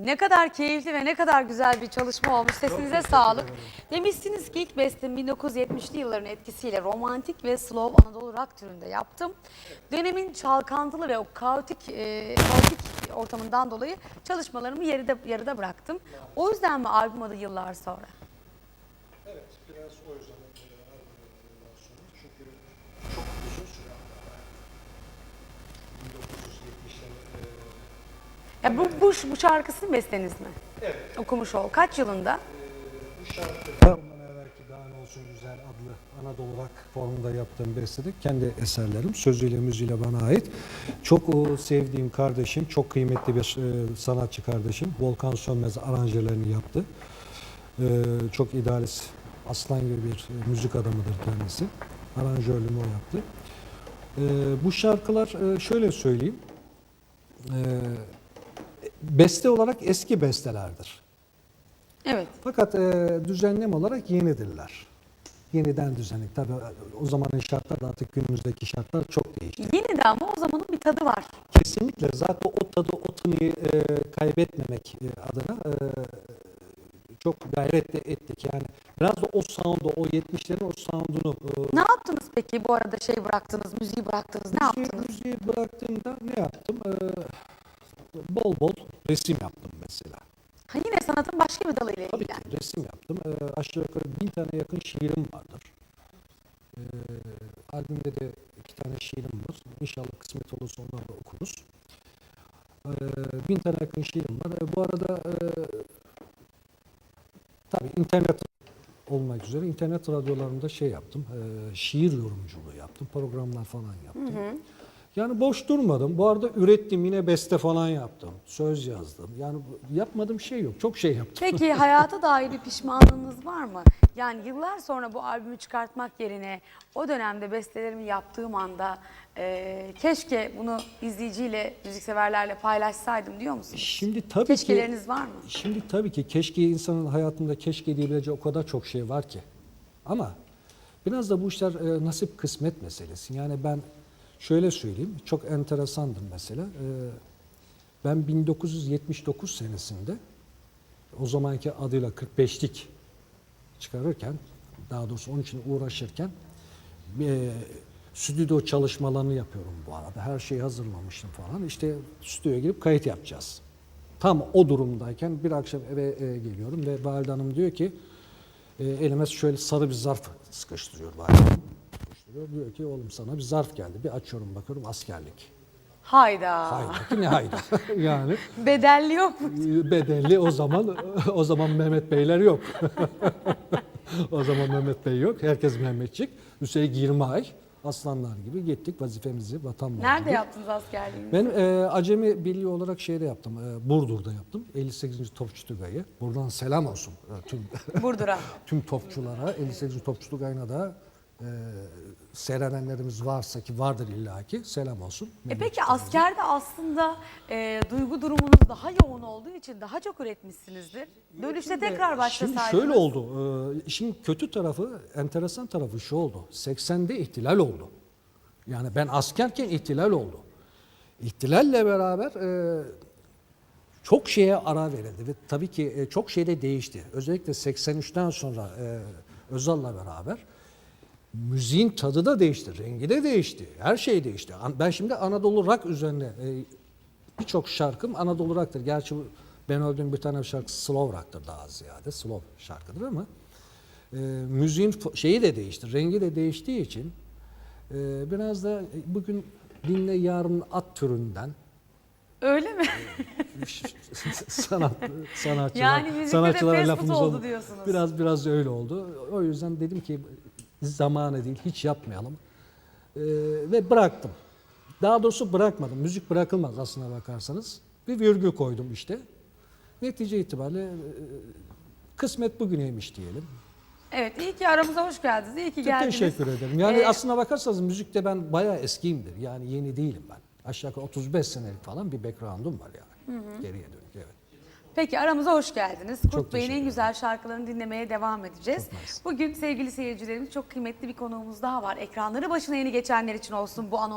Ne kadar keyifli ve ne kadar güzel bir çalışma olmuş. Sesinize sağlık. Demişsiniz ki ilk bestem 1970'li yılların etkisiyle romantik ve slow Anadolu rock türünde yaptım. Dönemin çalkantılı ve o kaotik, e, kaotik ortamından dolayı çalışmalarımı yarıda, yarıda bıraktım. O yüzden mi albüm adı yıllar sonra? Evet, biraz o yüzden e, albümden sonra. Çünkü çok uzun süre ara verdim. 1970'lerin e, Ya bu, bu, bu şarkısının besteniz mi? evet, Okumuş ol. Kaç yılında? e, bu şarkı Ondan evvelki Daha Ne Olsun Güzel adlı Anadolu Rock formunda yaptığım bestede kendi eserlerim sözüyle müziğiyle bana ait. Çok o sevdiğim kardeşim, çok kıymetli bir e, sanatçı kardeşim Volkan Sönmez aranjelerini yaptı. E, çok idealist, aslan gibi bir e, müzik adamıdır kendisi. Aranjörlüğünü o yaptı. E, bu şarkılar e, şöyle söyleyeyim. E, beste olarak eski bestelerdir. Evet. Fakat e, düzenleme olarak yenidirler. Yeniden düzenlik. Tabii o zamanın şartları da artık günümüzdeki şartlar çok değişti. Yeni de ama o zamanın bir tadı var. Kesinlikle zaten o tadı, o tınıyı e, kaybetmemek e, adına e, çok gayret de ettik. Yani biraz da o sound'u, o 70'lerin o sound'unu e, Ne yaptınız peki bu arada şey bıraktınız, müziği bıraktınız, ne müziği, yaptınız? müziği bıraktığımda ne yaptım? E, bol bol resim yaptım mesela. Ha yine sanatın başka bir dalıyla Tabii ilgilen. ki resim yaptım. Ee, aşağı yukarı bin tane yakın şiirim vardır. Ee, albümde de iki tane şiirim var. İnşallah kısmet olursa onları da okuruz. Ee, bin tane yakın şiirim var. Ee, bu arada e, tabii internet olmak üzere internet radyolarında şey yaptım. e, şiir yorumculuğu yaptım. Programlar falan yaptım. Yani boş durmadım. Bu arada ürettim yine beste falan yaptım. Söz yazdım. Yani yapmadığım şey yok. Çok şey yaptım. Peki hayata dair bir pişmanlığınız var mı? Yani yıllar sonra bu albümü çıkartmak yerine o dönemde bestelerimi yaptığım anda e, keşke bunu izleyiciyle, müzikseverlerle paylaşsaydım diyor musunuz? Şimdi tabii ki Keşkeleriniz var mı? Şimdi tabii ki keşke insanın hayatında keşke diyebileceği o kadar çok şey var ki. Ama biraz da bu işler e, nasip kısmet meselesi. Yani ben şöyle söyleyeyim, çok enteresandır mesela. E, ben 1979 senesinde o zamanki adıyla 45'lik çıkarırken, daha doğrusu onun için uğraşırken e, stüdyo çalışmalarını yapıyorum bu arada. Her şeyi hazırlamıştım falan. İşte stüdyoya girip kayıt yapacağız. Tam o durumdayken bir akşam eve e, geliyorum ve Valide Hanım diyor ki e, elime şöyle sarı bir zarf sıkıştırıyor Valide Hanım. Sıkıştırıyor. Diyor ki oğlum sana bir zarf geldi. Bir açıyorum bakıyorum askerlik. Hayda. Hayda ki ne hayda. yani Bedelli yok mu? bedelli o zaman o zaman Mehmet Beyler yok. o zaman Mehmet Bey yok. Herkes Mehmetçik. Üstelik 20 ay aslanlar gibi gittik vazifemizi vatan Nerede borcu. yaptınız askerliğinizi? Ben e, Acemi Birliği olarak şeyde yaptım. E, Burdur'da yaptım. 58. Topçu Tugayı. Buradan selam olsun e, tüm Burdur'a. tüm topçulara. 58. Topçu Tugayı'na da e, seyredenlerimiz varsa ki vardır illaki selam olsun. E peki askerde aslında e, duygu durumunuz daha yoğun olduğu için daha çok üretmişsinizdir. Dönüşte tekrar Şimdi başlasaydınız. şöyle oldu. E, işin kötü tarafı, enteresan tarafı şu oldu. 80'de ihtilal oldu. Yani ben askerken ihtilal oldu. İhtilalle beraber e, çok şeye ara verildi ve tabii ki e, çok şey de değişti. Özellikle 83'ten sonra e, Özal'la beraber müziğin tadı da değişti, rengi de değişti, her şey değişti. Ben şimdi Anadolu rock üzerine e, birçok şarkım Anadolu rock'tır. Gerçi ben öldüğüm bir tane şarkısı slow rock'tır daha ziyade, slow şarkıdır ama e, müziğin şeyi de değişti, rengi de değiştiği için e, biraz da bugün dinle yarın at türünden Öyle mi? sanat sanatçılar Yani food lafımız oldu. diyorsunuz. Biraz biraz öyle oldu. O yüzden dedim ki zamanı değil hiç yapmayalım. Ee, ve bıraktım. Daha doğrusu bırakmadım. Müzik bırakılmaz aslına bakarsanız. Bir virgül koydum işte. Netice itibariyle e, kısmet bugüneymiş diyelim. Evet iyi ki aramıza hoş geldiniz. İyi ki Çok geldiniz. teşekkür ederim. Yani Ee, aslına bakarsanız müzikte ben bayağı eskiyimdir. Yani yeni değilim ben. Aşağı yukarı 35 senelik falan bir background'um var yani. Geriye dönük evet. Peki aramıza hoş geldiniz. Kurt Bey'in en güzel şarkılarını dinlemeye devam edeceğiz. Bugün sevgili seyircilerimiz çok kıymetli bir konuğumuz daha var. Ekranları başına yeni geçenler için olsun bu anons.